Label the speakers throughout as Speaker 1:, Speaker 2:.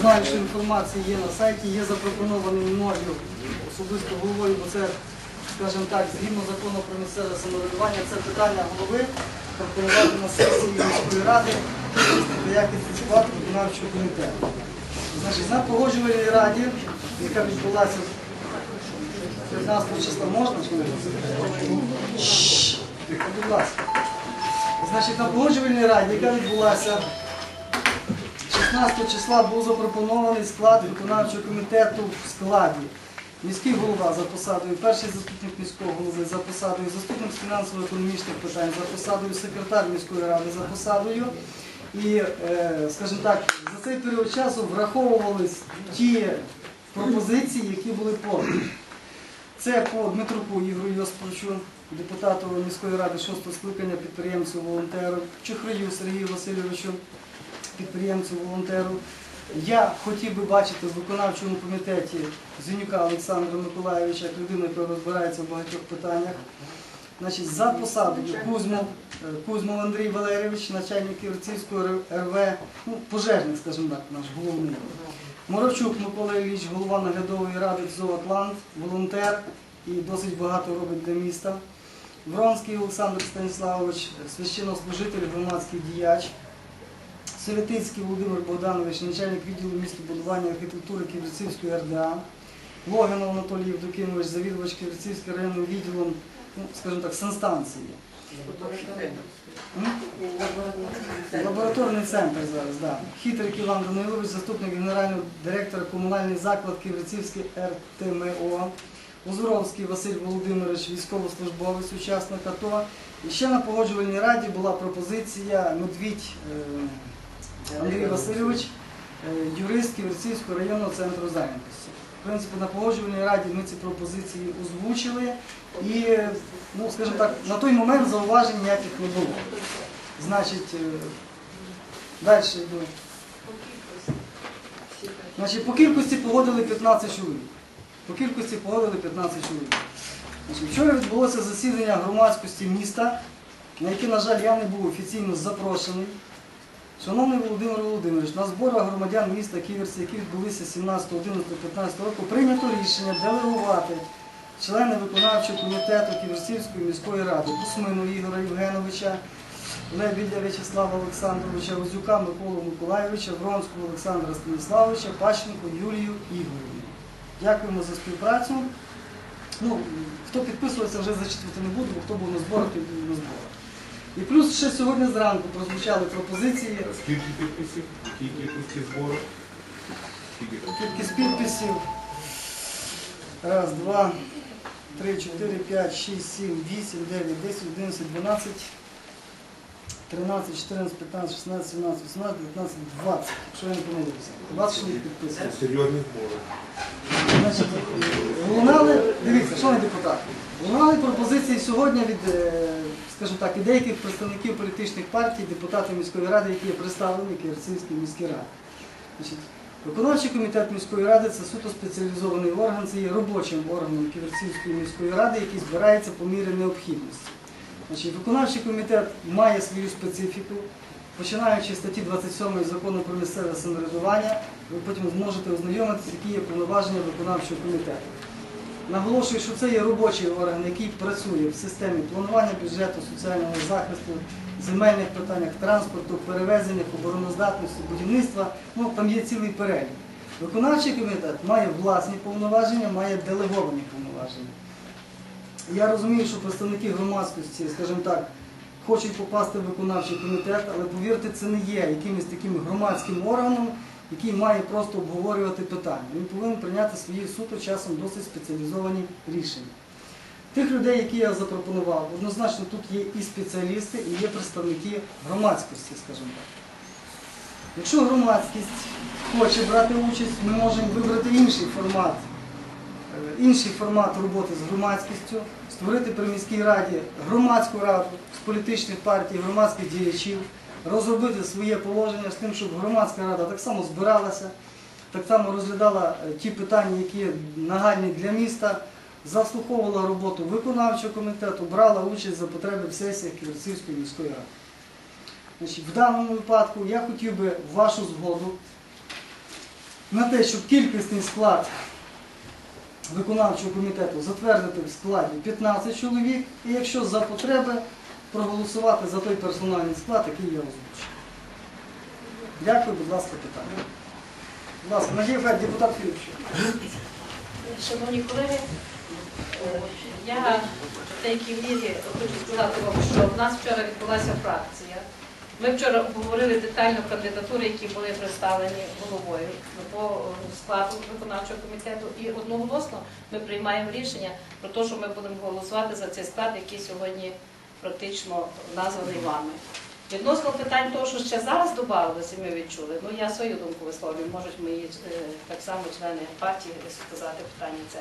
Speaker 1: знаю, що інформація є на сайті, є запропонований мною особисто головою, бо це, скажімо так, згідно закону про місцеве самоврядування, це питання голови пропонувати на сесії міської ради до якісний склад виконавчого комітету. Значить, на погоджувальній раді, яка відбулася 15 числа, можна Будь ласка. Значить, на погоджувальній раді, яка відбулася 16 числа був запропонований склад виконавчого комітету в складі. Міський голова за посадою, перший заступник міського голови за посадою, заступник з фінансово-економічних питань за посадою, секретар міської ради за посадою. І, е, скажімо так, за цей період часу враховувались ті пропозиції, які були подані. Це по Дмитруку Ігорю Йосиповичу, депутату міської ради 6 скликання, підприємцю волонтеру, Чухраю Сергію Васильовичу, підприємцю волонтеру. Я хотів би бачити в виконавчому комітеті Зінюка Олександра Миколаєвича як людину, яка розбирається в багатьох питаннях. Значить, за посадою Кузьмов, е, Кузьмов Андрій Валерійович, начальник Ківерцівського РВ, ну, пожежник, скажімо так, наш головний. Моровчук Микола Ілліч, голова наглядової ради ТЗО Атлант, волонтер і досить багато робить для міста. Вронський Олександр Станіславович, священнослужитель, громадський діяч. Совєтинський Володимир Богданович, начальник відділу містобудування архітектури Ківерцівської РДА. Логінов Анатолій Євдокимович, завідувач Ківерцівським районним відділом, ну, скажімо так, санстанції. Лабораторний центр зараз, да. Хитрик Іван Данилович, заступник генерального директора комунальний заклад Ківерцівський РТМО. Узоровський Василь Володимирович, військовослужбовець, учасник АТО. І ще на погоджувальній раді була пропозиція Медвідь е, Андрій Васильович, е, юрист Ківерцівського районного центру зайнятості. В принципі, на погоджувальній раді ми ці пропозиції озвучили і, ну, скажімо так, на той момент зауважень ніяких не було. Значить, е, далі йду. Значить, по кількості погодили 15 чоловік. По кількості погодили 15 чоловік. Значить, вчора відбулося засідання громадськості міста, на яке, на жаль, я не був офіційно запрошений. Шановний Володимир Володимирович, на зборах громадян міста Ківерці, які відбулися 17, 11, 15 року, прийнято рішення делегувати члени виконавчого комітету Ківерцівської міської ради Кусмину Ігора Євгеновича, Лебідя В'ячеслава Олександровича, Озюка Миколу Миколайовича, Вронського Олександра Станіславовича, Пащенко Юлію Ігорівну. Дякуємо за співпрацю. Ну, хто підписувався, вже зачитувати не буду, бо хто був на зборах, той був на зборах. І плюс ще сьогодні зранку прозвучали пропозиції.
Speaker 2: Скільки підписів? Які кількості збору?
Speaker 1: Кількість підписів. Раз, два, три, чотири, п'ять, шість, сім, вісім, дев'ять, десять, одинадцять, дванадцять, тринадцять, чотирнадцять, п'ятнадцять, шістнадцять, сімнадцять, вісімнадцять, дев'ятнадцять, двадцять. Якщо я не помилився. Двадцять чоловік підписів.
Speaker 2: Серйозні збори.
Speaker 1: Значить, лунали, дивіться, шановні депутати, лунали пропозиції сьогодні від, е, так, і деяких представників політичних партій, депутатів міської ради, які є представлені в міській раді. Виконавчий комітет міської ради це суто спеціалізований орган, це є робочим органом Ківерцівської міської ради, який збирається по мірі необхідності. Значить, виконавчий комітет має свою специфіку, починаючи з статті 27 закону про місцеве самоврядування, ви потім зможете ознайомитися, які є повноваження виконавчого комітету. Наголошую, що це є робочий орган, який працює в системі планування бюджету, соціального захисту, земельних питаннях, транспорту, перевезеннях, обороноздатності, будівництва. Ну, там є цілий перелік. Виконавчий комітет має власні повноваження, має делеговані повноваження. Я розумію, що представники громадськості, скажімо так, хочуть попасти в виконавчий комітет, але повірте, це не є якимось таким громадським органом, який має просто обговорювати питання. Він повинен прийняти свої суто часом досить спеціалізовані рішення. Тих людей, які я запропонував, однозначно тут є і спеціалісти, і є представники громадськості, скажімо так. Якщо громадськість хоче брати участь, ми можемо вибрати інший формат, е, інший формат роботи з громадськістю, створити при міській раді громадську раду з політичних партій, громадських діячів, розробити своє положення з тим, щоб громадська рада так само збиралася, так само розглядала е, ті питання, які нагальні для міста, заслуховувала роботу виконавчого комітету, брала участь за потреби в сесіях Ківерцівської міської ради. Значить, в даному випадку я хотів би вашу згоду на те, щоб кількісний склад виконавчого комітету затвердити в складі 15 чоловік, і якщо за потреби проголосувати за той персональний склад, який я озвучив. Дякую, будь ласка, питання. Будь ласка, Надія депутат Філіпчик.
Speaker 3: Шановні колеги, е, я в деякій мірі хочу сказати вам, що в нас вчора відбулася фракція. Ми вчора обговорили детально кандидатури, які були представлені головою по складу виконавчого комітету. І одноголосно ми приймаємо рішення про те, що ми будемо голосувати за цей склад, який сьогодні практично названий вами. Відносно питань того, що ще зараз додавалося, ми відчули. Ну я свою думку висловлюю, можуть мої е, так само члени партії сказати питання це.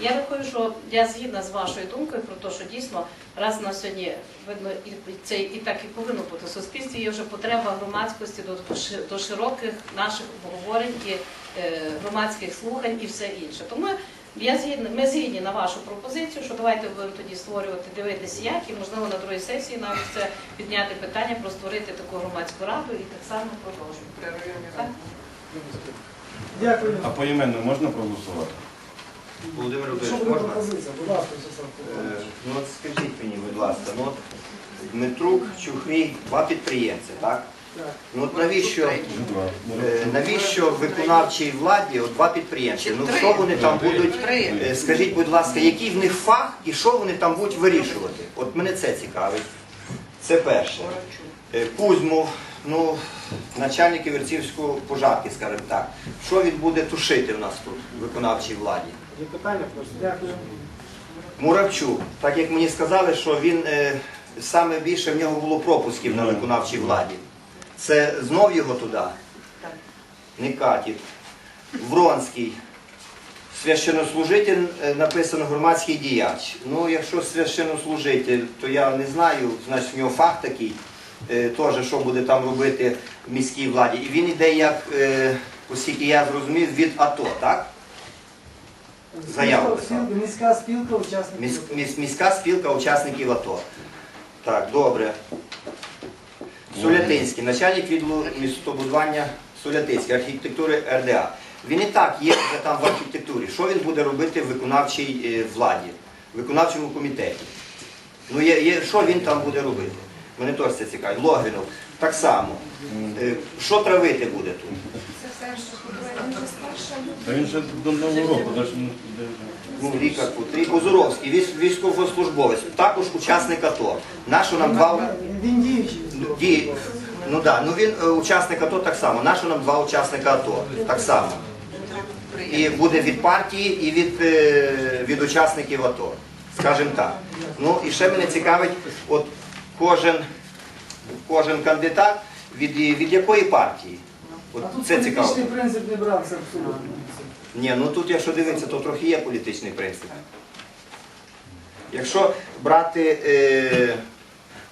Speaker 3: Я рахую, що я згідна з вашою думкою про те, що дійсно раз на сьогодні видно, і це і так і повинно бути в суспільстві. Є вже потреба громадськості до, до широких наших обговорень і е, громадських слухань і все інше. Тому я згідна, ми згідні на вашу пропозицію, що давайте будемо тоді створювати, дивитися, як і можливо на другій сесії навіть це підняти питання про створити таку громадську раду і так само продовжувати.
Speaker 1: Дякую.
Speaker 4: А поіменно можна проголосувати?
Speaker 5: Володимир Володимирович, можна?
Speaker 1: Будь ласка,
Speaker 5: Е, Ну от скажіть мені, будь ласка, ну от Дмитрук, Чухрій, два підприємці, так? Ну от навіщо, е, навіщо виконавчій владі от два підприємці? Ну що вони там будуть, е, скажіть, будь ласка, який в них фах і що вони там будуть вирішувати? От мене це цікавить. Це перше. Е, Кузьмов, ну, начальник Іверцівської пожарки, скажімо так. Що він буде тушити в нас тут, в виконавчій владі?
Speaker 1: Дякую.
Speaker 5: Муравчук, так як мені сказали, що він е, саме більше в нього було пропусків на виконавчій владі. Це знов його туди? Не катить. Вронський. Священнослужитель е, написано громадський діяч. Ну, якщо священнослужитель, то я не знаю, значить в нього фах такий, е, теж що буде там робити в міській владі. І він йде як, е, оскільки я зрозумів, від АТО, так? Заяву писав.
Speaker 1: Міська спілка учасників.
Speaker 5: Міс- міс- Міська спілка учасників АТО. Так, добре. Сулятинський, начальник відділу містобудування Сулятинський, архітектури РДА. Він і так є вже там в архітектурі. Що він буде робити в виконавчій е, владі, в виконавчому комітеті? Ну, є, є, що він там буде робити? Мене теж це цікавить. Логвінов, так само. Е, Що травити буде тут?
Speaker 4: Та він ще до Нового року, навіть
Speaker 5: Ну, Ріка Кутрій, Озуровський, військовослужбовець, також учасник АТО. Нащо нам два
Speaker 1: Він діючий.
Speaker 5: Ді... Ну да, ну він е, учасник АТО так само. Нащо нам два учасника АТО? Так само. І буде від партії, і від, е, від учасників АТО. Скажімо так. Ну і ще мене цікавить, от кожен, кожен кандидат від, від якої партії? От
Speaker 1: А тут
Speaker 5: це цікаво.
Speaker 1: політичний принцип не брався абсолютно.
Speaker 5: Ні, ну тут, якщо дивитися, то трохи є політичний принцип. Якщо брати е,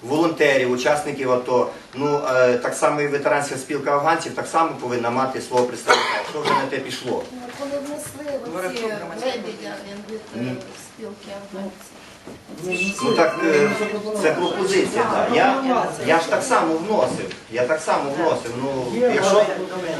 Speaker 5: волонтерів, учасників АТО, ну е, так само і ветеранська спілка афганців так само повинна мати свого представника, якщо вже на те пішло.
Speaker 6: Коли внесли оці Лебедя він від е, спілки афганців.
Speaker 5: Ну так е, це пропозиція. Так. Я, я ж так само вносив. Я так само вносив. Ну, якщо,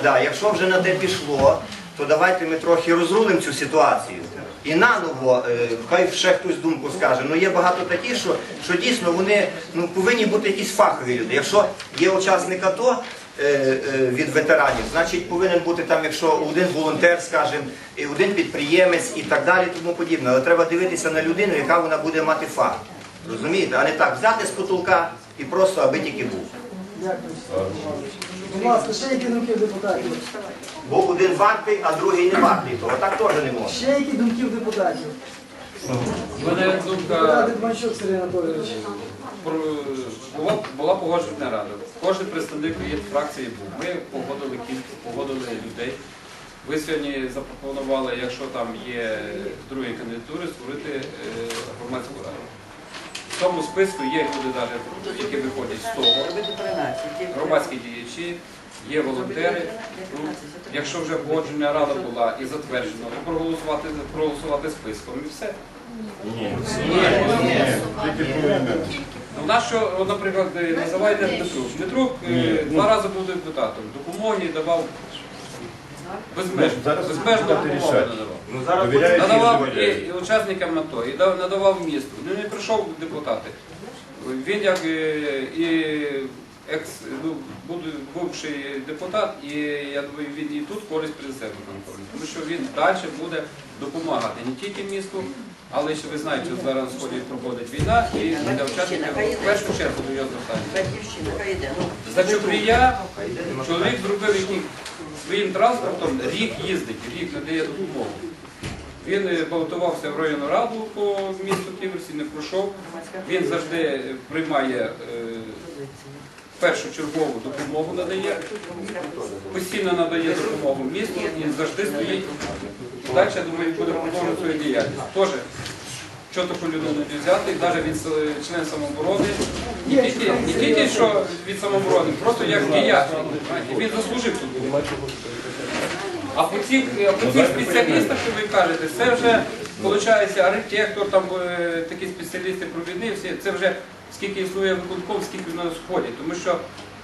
Speaker 5: да, якщо вже на те пішло, то давайте ми трохи розрулимо цю ситуацію. І наново, е, хай ще хтось думку скаже. Ну є багато таких, що, що дійсно вони ну, повинні бути якісь фахові люди. Якщо є учасник АТО е, е, від ветеранів, значить повинен бути там, якщо один волонтер, скажімо, і один підприємець і так далі, тому подібне. Але треба дивитися на людину, яка вона буде мати фах. Розумієте? А не так взяти з потолка і просто аби тільки був.
Speaker 1: Будь ласка, ще які думки в депутатів?
Speaker 5: Бо один вартий, а другий не вартий. То так теж не можна.
Speaker 1: Ще які думки в депутатів?
Speaker 7: У мене
Speaker 1: Депутат
Speaker 7: думка
Speaker 1: Дедманчук Сергій Анатолійович.
Speaker 7: про була, була погоджувальна рада. Кожен представник від фракції був. Ми погодили кількість, погодили людей. Ви сьогодні запропонували, якщо там є другі кандидатури, створити е, громадську раду. В тому списку є люди, навіть, які виходять з того, громадські діячі, є волонтери. Ну, якщо вже погоджена рада була і затверджена, то проголосувати, проголосувати списком і все.
Speaker 4: Ні, ні, тільки поіменно.
Speaker 7: Ну, нас що, наприклад, називаєте Дмитрук. Дмитрук е, два рази був депутатом. Допомоги давав Безмежно.
Speaker 4: Ну, зараз
Speaker 7: Безмежно допомогу
Speaker 4: рішати.
Speaker 7: надавав.
Speaker 5: Ну зараз
Speaker 4: Довіряю.
Speaker 5: будемо-
Speaker 7: Надавав і, і учасникам АТО, і дав- надавав місту. Ну не прийшов депутати. Він як е, і екс, ну, буду- бувший депутат, і я думаю, він і тут користь принесе виконкомі. Тому що він далі буде допомагати не тільки місту, але ще ви знаєте, що зараз на сході проходить війна, і для учасників в першу чергу до його звертання.
Speaker 8: Батьківщина, хай йде. Ну,
Speaker 7: За Чупрія чоловік зробив їхній своїм транспортом рік їздить, рік надає допомогу. Він е, балотувався в районну раду по місту Ківерсі, не пройшов. Він завжди приймає е, першу чергову допомогу надає, постійно надає допомогу місту і завжди стоїть. Далі, я думаю, буде продовжувати свою діяльність. Що таку людину взяти, навіть він член самооборони, не тільки, не тільки що від самооборони, просто як діяч. Він заслужив тут. А по цих, по цих спеціалістах, що ви кажете, це вже виходить архітектор, там е, такі спеціалісти провідні, це вже скільки існує виконком, скільки в нас входить. Тому що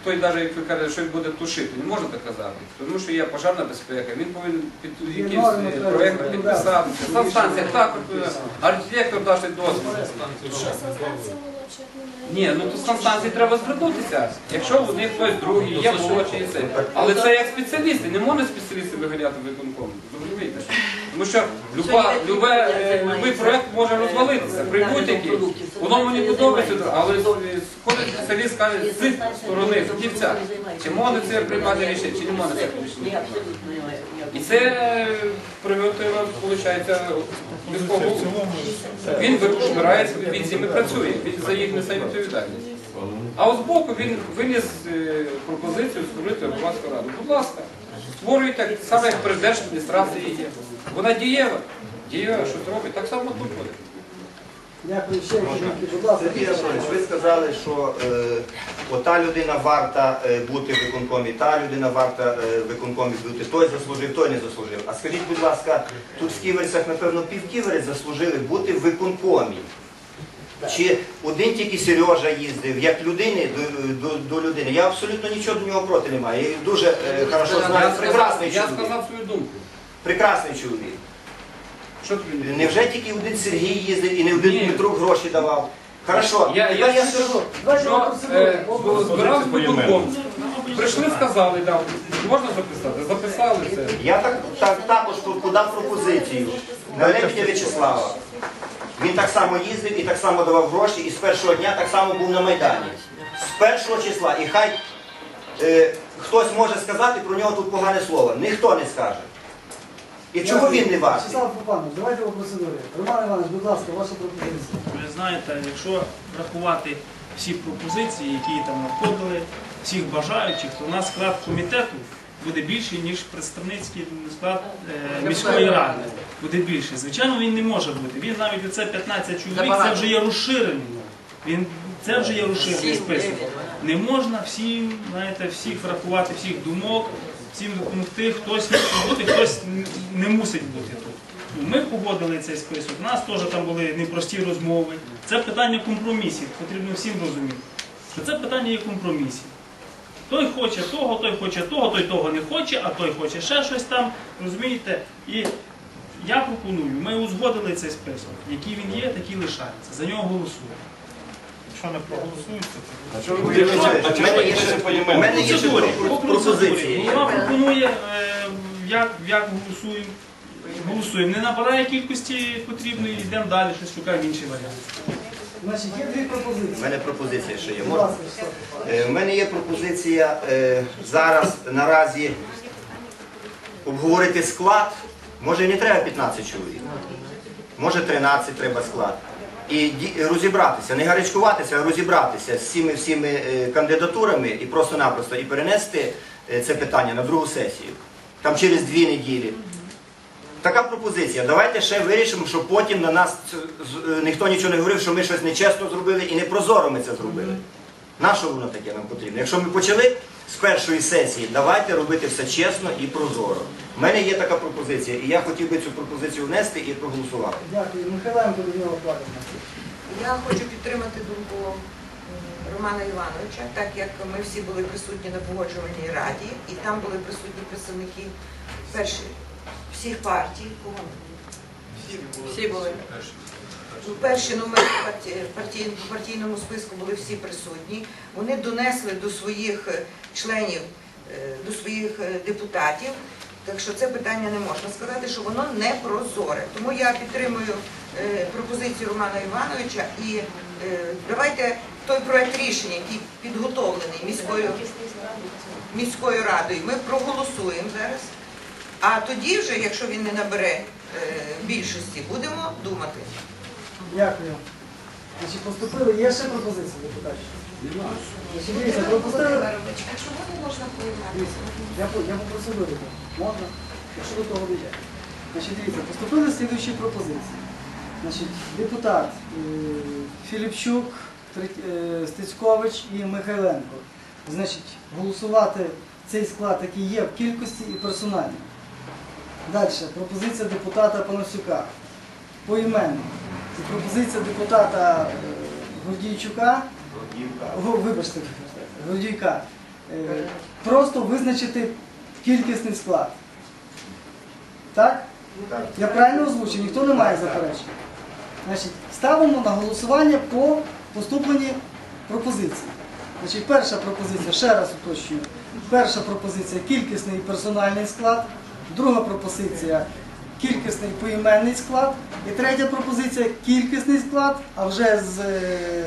Speaker 7: той, навіть як ви кажете, щось буде тушити, не можна так казати. Тому що є пожарна безпека, він повинен під якийсь е, проєкт підписати. Санстанція також, е, архітектор дасть дозвіл. Ні, ну то з треба звернутися. Якщо у них хтось другий, є молодший і це. Але це як спеціалісти, не можна спеціалісти виганяти виконком. Розумієте? Тому що люба, любе, е, любий проєкт може розвалитися при будь-якій. Воно мені подобається, але сходить спеціаліст каже з сторони фахівця. Чи можна це приймати рішення, чи не можна це рішення. І це приготує, виходить, голову. Він вибирає, він з ними працює, він за їх несе відповідальність. А от збоку він виніс е, пропозицію створити громадську раду. Будь ласка, створюйте так само, як при держадміністрації є. Вона дієва, дієва, що робить, так само тут буде.
Speaker 1: Дякую ще будь ласка.
Speaker 5: Сергій Анатолійович, ви сказали, що е, ота людина варта е, бути в виконкомі, та людина варта е, в виконкомі бути, той заслужив, той не заслужив. А скажіть, будь ласка, тут в Ківерцях, напевно, півківерець заслужили бути в виконкомі. Чи один тільки Сережа їздив, як людини до, до, до людини. Я абсолютно нічого до нього проти не маю. Я їх дуже е, хорошо
Speaker 7: Я
Speaker 5: знаю. Прекрасний
Speaker 7: я
Speaker 5: чоловік.
Speaker 7: сказав свою думку.
Speaker 5: Прекрасний чоловік.
Speaker 7: Що тобі не
Speaker 5: Невже тільки один Сергій їздив і не один
Speaker 7: Ні.
Speaker 5: Дмитрук гроші давав? Хорошо,
Speaker 7: Я-
Speaker 5: тепер
Speaker 7: я
Speaker 5: я скажу.
Speaker 7: Що е, бо збирав. Прийшли, сказали, да, можна записати? Записали це.
Speaker 5: Я так, так також подав пропозицію на Лебедя В'ячеслава. Він так само їздив і так само давав гроші, і з першого дня так само був на Майдані. З першого числа. І хай е, хтось може сказати про нього тут погане слово. Ніхто не скаже. І чого він не вартий?
Speaker 1: Вячеслав Попанович, давайте по процедурі. Роман Іванович, будь ласка, ваша пропозиція.
Speaker 9: Ви знаєте, якщо врахувати всі пропозиції, які там надходили, всіх бажаючих, то у нас склад комітету буде більший, ніж представницький склад е, міської ради. Буде більший. Звичайно, він не може бути. Він навіть оце 15 чоловік, це вже є розширений. Він це вже є розширений список. Не можна всім, знаєте, всіх врахувати, всіх думок, всім допомогти. Хтось мусить бути, хтось не мусить бути тут. Ну, Ми погодили цей список. У нас теж там були непрості розмови. Це питання компромісів. Потрібно всім розуміти, це питання є компромісів. Той хоче того, той хоче того, той того не хоче, а той хоче ще щось там. Розумієте? І я пропоную, ми узгодили цей список. Який він є, такий лишається. За нього голосуємо. Якщо не проголосується,
Speaker 4: А чого ви дивитеся? А чого
Speaker 5: У мене є ще
Speaker 9: процедурі, по
Speaker 5: пропозиції.
Speaker 9: Голова пропонує, е, як, як голосуємо. Голосуємо. Не набирає кількості потрібної, йдемо далі, щось шукаємо інший варіант.
Speaker 1: Значить, є дві
Speaker 5: У
Speaker 1: пропозиції.
Speaker 5: мене пропозиція ще є.
Speaker 1: Будь
Speaker 5: Можна?
Speaker 1: ласка, Вячеслав.
Speaker 5: Е, У мене є пропозиція е, зараз наразі обговорити склад. Може і не треба 15 чоловік, може 13 треба склад. І розібратися, не гарячкуватися, а розібратися з цими всіми е, кандидатурами і просто-напросто і перенести е, це питання на другу сесію. Там через дві неділі. Така пропозиція. Давайте ще вирішимо, щоб потім на нас е, ніхто нічого не говорив, що ми щось нечесно зробили і не прозоро ми це зробили. На що воно таке нам потрібно? Якщо ми почали з першої сесії, давайте робити все чесно і прозоро. У мене є така пропозиція, і я хотів би цю пропозицію внести і проголосувати.
Speaker 1: Дякую. Михайленко Людмила Павлівна.
Speaker 8: Я хочу підтримати думку
Speaker 10: Романа Івановича, так як ми всі були присутні на погоджувальній раді, і там були присутні представники перші всіх партій. Кого? Всі були. Перші номери по партійному списку були всі присутні. Вони донесли до своїх е, членів, е, до своїх е, депутатів. Так що це питання не можна сказати, що воно не прозоре. Тому я підтримую пропозицію Романа Івановича і давайте той проект рішення, який підготовлений міською, міською радою, ми проголосуємо зараз. А тоді вже, якщо він не набере більшості, будемо думати.
Speaker 1: Дякую. Значить, поступили, є ще пропозиції депутатів? Значить, дивіться, пропустили.
Speaker 6: А чому не можна поєднати?
Speaker 1: Я, по- я попросив вийти. Можна? Якщо до того дійде. Значить, дивіться, поступили слідуючі пропозиції. Значить, депутат е, Філіпчук, Треть- е, Стецькович і Михайленко. Значить, голосувати цей склад, який є в кількості і персонально. Далі, пропозиція депутата Панасюка. Поіменно. Пропозиція депутата е, Гордійчука. Вибачте, Гордійка. Е, Просто визначити кількісний склад. Так? Я правильно озвучив, ніхто не має заперечень. Значить, ставимо на голосування по поступленні пропозиції. Значить, перша пропозиція, ще раз уточнюю. Перша пропозиція кількісний і персональний склад. Друга пропозиція кількісний поіменний склад. І третя пропозиція кількісний склад, а вже з е,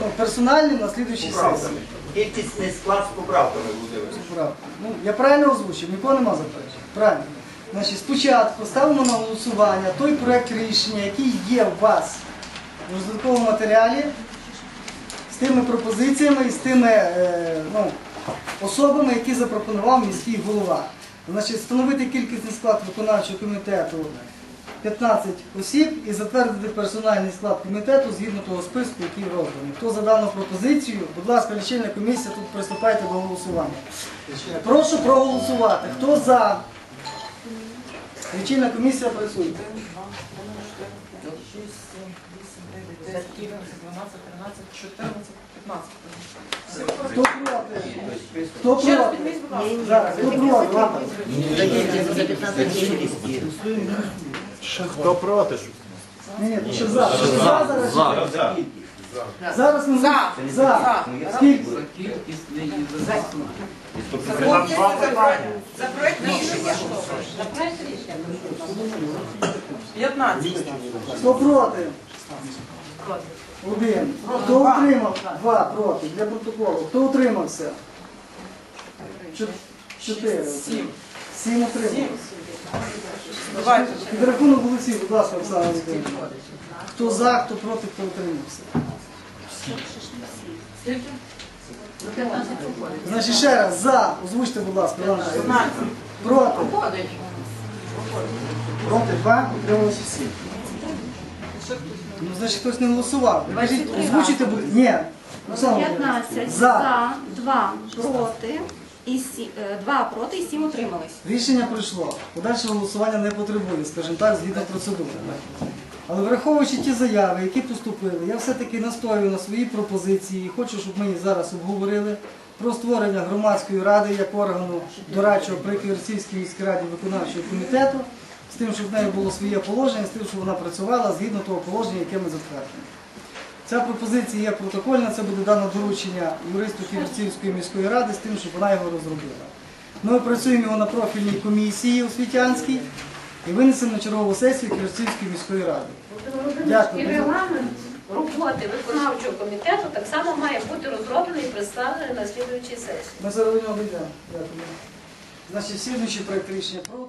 Speaker 1: ну, персональним на слідуючій сесії.
Speaker 5: Кількісний склад з поправками буде.
Speaker 1: Ну, я правильно озвучив, нікого нема заперечень. Правильно. Значить, спочатку ставимо на голосування той проект рішення, який є у вас в роздатковому матеріалі, з тими пропозиціями і з тими е, ну, особами, які запропонував міський голова. Значить, встановити кількісний склад виконавчого комітету 15 осіб і затвердити персональний склад комітету згідно того списку, який розданий. Хто за дану пропозицію, будь ласка, лічильна комісія, тут приступайте до голосування. Прошу проголосувати. Хто за? Лічильна комісія працює.
Speaker 8: 14, 15.
Speaker 1: Хто проти? Хто проти? Зараз, хто проти?
Speaker 2: Хто проти?
Speaker 1: Ні, ні, ще за. Ще за зараз. Зараз ми за. За. Скільки?
Speaker 10: За проект, рішення.
Speaker 3: За проект рішення.
Speaker 8: 15.
Speaker 1: Хто проти? Один. Хто утримав? Два проти. Для протоколу. Хто утримався? Чо- Чотири. Сім. Сім утримався.
Speaker 8: Давайте.
Speaker 1: Під рахунок голосів, будь ласка, Оксана Володимирівна. Хто за, хто проти, хто утримався. Значить, ще раз, за. Озвучте, будь ласка, Іван. Проти. Проти два, утрималися всі. Ну, значить, хтось не голосував. Кажіть, озвучите, будь Ні. Оксана Володимирівна.
Speaker 11: 15
Speaker 1: За.
Speaker 11: за, 2 проти, і 2 проти і 7 утримались.
Speaker 1: Рішення пройшло. Подальше голосування не потребує, скажімо так, згідно процедури. Але враховуючи ті заяви, які поступили, я все-таки настоюю на своїй пропозиції. і Хочу, щоб ми зараз обговорили про створення громадської ради як органу дорадчого при Ківерцівській міській раді виконавчого комітету, з тим, щоб в неї було своє положення, з тим, щоб вона працювала згідно того положення, яке ми затвердимо. Ця пропозиція є протокольна, це буде дано доручення юристу Ківерцівської міської ради з тим, щоб вона його розробила. Ми опрацюємо його на профільній комісії освітянській і винесемо на чергову сесію Ківерцівської міської ради.
Speaker 3: І регламент роботи виконавчого комітету так само має бути розроблений і представлений на слідуючій сесії.
Speaker 1: Ми зараз до нього дійдемо. Дякую. Значить, слідуючий проект рішення про